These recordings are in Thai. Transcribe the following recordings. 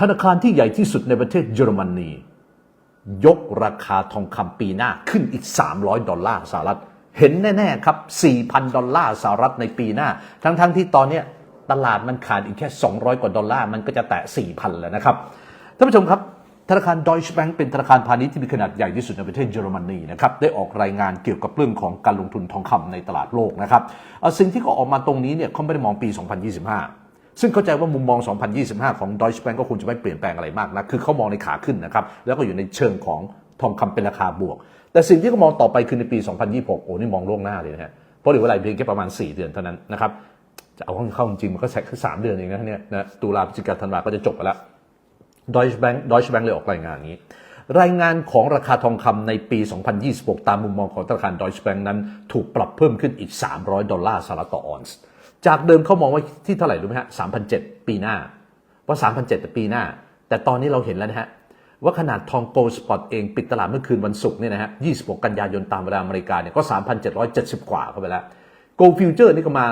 ธนาคารที่ใหญ่ที่สุดในประเทศเยอรมนี ยกราคาทองคำปีหน้าขึ้นอีก 300 ดอลลาร์สหรัฐ เห็นแน่ ๆ ครับ 4,000 ดอลลาร์สหรัฐในปีหน้า ทั้งๆที่ตอนนี้ตลาดมันขาดอีกแค่ 200 กว่าดอลลาร์มันก็จะแตะ 4,000 แล้วนะครับท่านผู้ชมครับธนาคาร Deutsche Bank เป็นธนาคารพาณิชย์ที่มีขนาดใหญ่ที่สุดในประเทศเยอรมนีนะครับได้ออกรายงานเกี่ยวกับเรื่องของการลงทุนทองคำในตลาดโลกนะครับเอ่อสิ่งที่เขาออกมาตรงนี้เนี่ยเขาไม่ได้มองปี 2025 ซึ่งเข้าใจว่ามุมมอง 2025 ของ Deutsche Bank ก็คงจะไม่เปลี่ยนแปลงอะไรมากนะคือเขามองในขาขึ้นนะครับแล้วก็อยู่ในเชิงของทองคำเป็นราคาบวก แต่สิ่งที่เขามองต่อไปคือในปี 2026 โอ้นี่มองล่วงหน้าเลยนะฮะเพราะเหลือเวลาเพียงแค่ประมาณ 4 เดือนเท่านั้นนะครับจะเอาเข้าจริงมันก็แค่สามเดือนเองนะเนี่ยนะตุลาพฤศจิกาธันวาก็จะจบไปแล้ว Deutsche Bank Deutsche Bank เลยออกรายงานนี้ รายงานของราคาทองคำในปี 2026 ตามมุมมองของธนาคาร Deutsche Bank นั้น ถูกปรับเพิ่มขึ้นอีก 300 ดอลลาร์สหรัฐต่อออนซ์ จากเดิมเขามองไว้ที่เท่าไหร่รู้ไหมฮะ3,007ปีหน้า ว่า3,007แต่ปีหน้า แต่ตอนนี้เราเห็นแล้วนะฮะ ว่าขนาดทองโกลสปอตเองปิดตลาดเมื่อคืนวันศุกร์เนี่ยนะฮะ26กันยายนตามเวลาอเมริกาเนี่ยก็3,770กว่าเข้าไปแล้วโกลฟิวเจอร์นี่ก็มา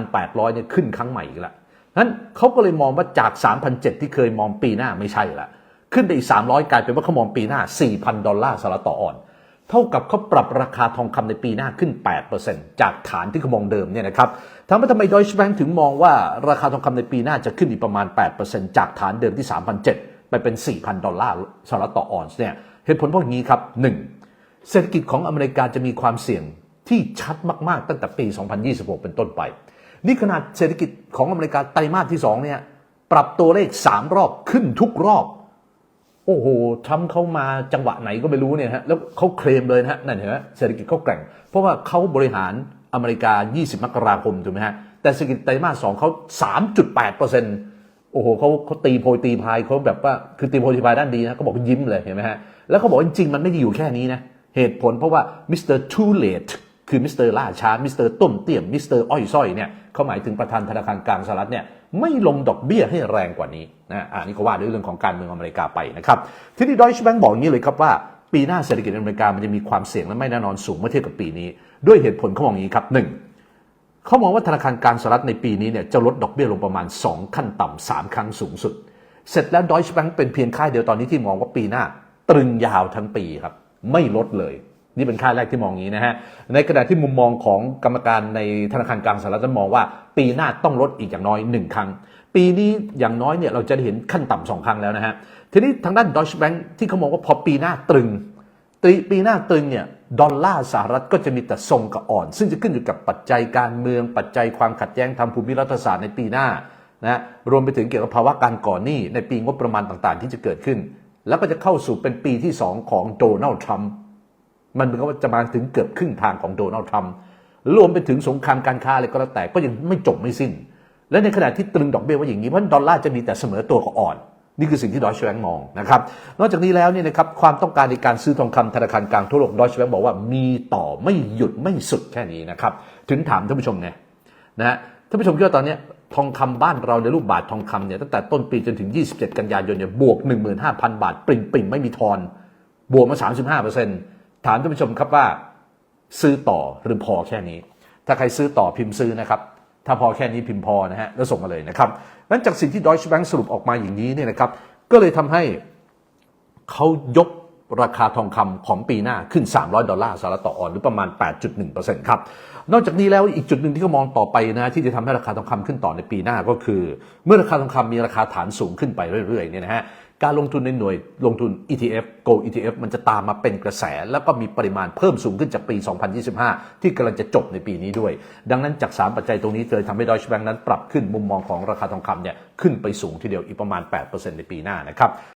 3,800เนี่ยขึ้นครั้งใหม่อีกแล้วนั้นเขาก็เลยมองว่าจาก3,700ที่เคยมองปีหน้าไม่ใช่ละขึ้นไปอีก300กลายเป็นว่าเขามองปีหน้า4,000ดอลลาร์สหรัฐต่อออน เท่ากับเขาปรับราคาทองคำในปีหน้าขึ้น 8%จากฐานที่เขามองเดิมเนี่ยนะครับถามว่าทำไมดอยช์แบงถึงมองว่าราคาทองคำในปีหน้าจะขึ้นอีกประมาณ 8%จากฐานเดิมที่3,700ไปเป็น 4,000 ดอลลาร์สหรัฐต่อออนซ์เนี่ยเหตุผลเพราะงนี้ครับ 1. เศรษฐกิจของอเมริกาจะมีความเสี่ยงที่ชัดมาก ๆ ตั้งแต่ปี 2026 เป็นต้นไป นี่ขนาดเศรษฐกิจของอเมริกาไตรมาสที่2เนี่ยปรับตัวเลข 3 รอบขึ้นทุกรอบ โอ้โหทรัมป์เข้ามาจังหวะไหนก็ไม่รู้เนี่ยฮะแล้วเขาเคลมเลยนะฮะนั่นเห็นไหมเศรษฐกิจเขาแกร่ง เพราะว่าเขาบริหารอเมริกา 20 มกราคมถูกไหมฮะแต่เศรษฐกิจไตรมาส2เขา 3.8เปอร์เซ็นต์โอ้โหเขาเขาตีโพยตีพายเขาแบบว่าคือตีโพยตีพายด้านดีนะเขาบอกยิ้มเลยเห็นไหมฮะแล้วเขาบอกจริงๆมันไม่ได้อยู่แค่นี้นะเหตุผลเพราะว่ามิสเตอร์ทูเลต คือมิสเตอร์ล่าช้ามิสเตอร์ต้มเตี้ยมมิสเตอร์อ้อยส้อยเนี่ยเขาหมายถึงประธานธนาคารกลางสหรัฐเนี่ยไม่ลงดอกเบี้ยให้แรงกว่านี้นะอ่านี่ก็ว่าด้วยเรื่องของการเมืองอเมริกาไปนะครับทีนี้ดอยช์แบงบอกอย่างนี้เลยครับว่าปีหน้าเศรษฐกิจอเมริกามันจะมีความเสี่ยงและไม่แน่นอนสูงเมื่อเทียบกับปีนี้ ด้วยเหตุผลเขามองอย่างนี้ครับหนึ่งเขามองว่าธนาคารกลางสหรัฐในปีนี้เนี่ยจะลดดอกเบี้ยลงประมาณ 2 ขั้นต่ำสามครั้งสูงสุด เสร็จแล้วดอยช์แบงเป็นเพียงค่ายเดียวตอนนี้ที่มองว่าปีหน้า ตรึงยาวทั้งปีครับไม่ลดเลย นี่เป็นค่าแรกที่มองอย่างนี้นะฮะ ในขณะที่มุมมองของกรรมการในธนาคารกลางสหรัฐจะมองว่า ปีหน้าต้องลดอีกอย่างน้อย 1 ครั้ง ปีนี้อย่างน้อยเนี่ยเราจะเห็นขั้นต่ำสองครั้งแล้วนะฮะ ทีนี้ทางด้านดอยช์แบงที่เขามองว่าพอปีหน้าตรึงตีปีหน้าตึงเนี่ยดอลลาร์สหรัฐก็จะมีแต่ทรงกับอ่อน ซึ่งจะขึ้นอยู่กับปัจจัยการเมืองปัจจัยความขัดแย้งทางภูมิรัฐศาสตร์ในปีหน้านะรวมไปถึงเกี่ยวกับภาวะการก่อนหนี้ในปีงบประมาณต่างๆ ที่จะเกิดขึ้น แล้วก็จะเข้าสู่เป็นปีที่ 2 ของโดนัลด์ทรัมป์ มันเหมือนกับว่าจะมาถึงเกือบครึ่งทางของโดนัลด์ทรัมป์รวมไปถึงสงครามการค้าอะไรก็แล้วแต่ก็ยังไม่จบไม่สิ้น และในขณะที่ตรึงดอกเบี้ยไว้อย่างนี้เพราะดอลลาร์จะมีแต่เสมอตัวกับอ่อน นี่คือสิ่งที่ดอยชแบงมองนะครับนอกจากนี้แล้วเนี่ยนะครับความต้องการในการซื้อทองคำธนาคารกลางทั่วโลกดอยชแบงบอกว่ามีต่อไม่หยุดไม่สุดแค่นี้นะครับถึงถามท่านผู้ชมไงนะฮะท่านผู้ชมคิดว่าตอนนี้ทองคำบ้านเราในรูปบาททองคำเนี่ยตั้งแต่ต้นปีจนถึง 27 กันยายนเนี่ยบวก 15,000 บาทปริ่มปริ่มๆไม่มีทอน บวกมา 35% ถามท่านผู้ชมครับว่า ซื้อต่อหรือพอแค่นี้ ถ้าใครซื้อต่อพิมพ์ซื้อนะครับ ถ้าพอแค่นี้พิมพ์พอนะฮะแล้วส่งมาเลยนะครับนั้นจากสิ่งที่ Deutsche Bank สรุปออกมาอย่างนี้เนี่ยนะครับ ก็เลยทำให้เขายกราคาทองคำของปีหน้าขึ้น 300 ดอลลาร์สหรัฐต่อออนหรือประมาณ 8.1%ครับ นอกจากนี้แล้วอีกจุดหนึ่งที่เขามองต่อไปนะที่จะทำให้ราคาทองคำขึ้นต่อในปีหน้าก็คือ เมื่อราคาทองคำมีราคาฐานสูงขึ้นไปเรื่อยๆเนี่ยนะฮะ การลงทุนในหน่วยลงทุน ETF Go ETF มันจะตามมาเป็นกระแส แล้วก็มีปริมาณเพิ่มสูงขึ้นจากปี 2025 ที่กำลังจะจบในปีนี้ด้วย ดังนั้นจาก 3 ปัจจัยตรงนี้เลยทำให้ดอยช์แบงนั้นปรับขึ้นมุมมองของราคาทองคำเนี่ยขึ้นไปสูงทีเดียวอีกประมาณ 8%ในปีหน้านะครับ